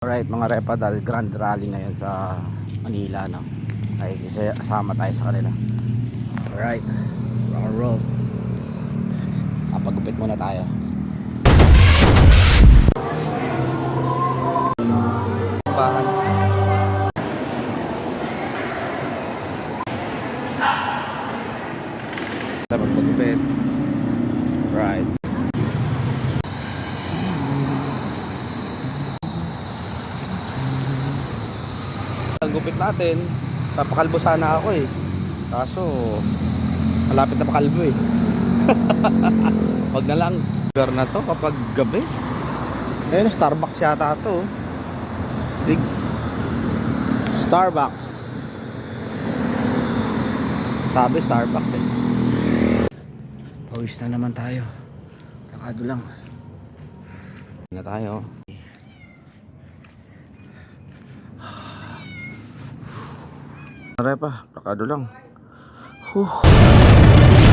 Alright mga repa dahil grand rally ngayon sa Manila no. Ay kasama tayo sa kanila. Alright. Rock and roll. Kapagupit muna tayo. Bahan. Tapos Gupit natin, papakalbo sana ako eh. Kaso, malapit na pakalbo eh. Wag na lang. Lugar na to kapag gabi. Ayun, Starbucks yata to. Stig. Starbucks. Sabi Starbucks eh. Pawis na naman tayo. Lakado lang. Na tayo. Repa, lakado lang. Huh.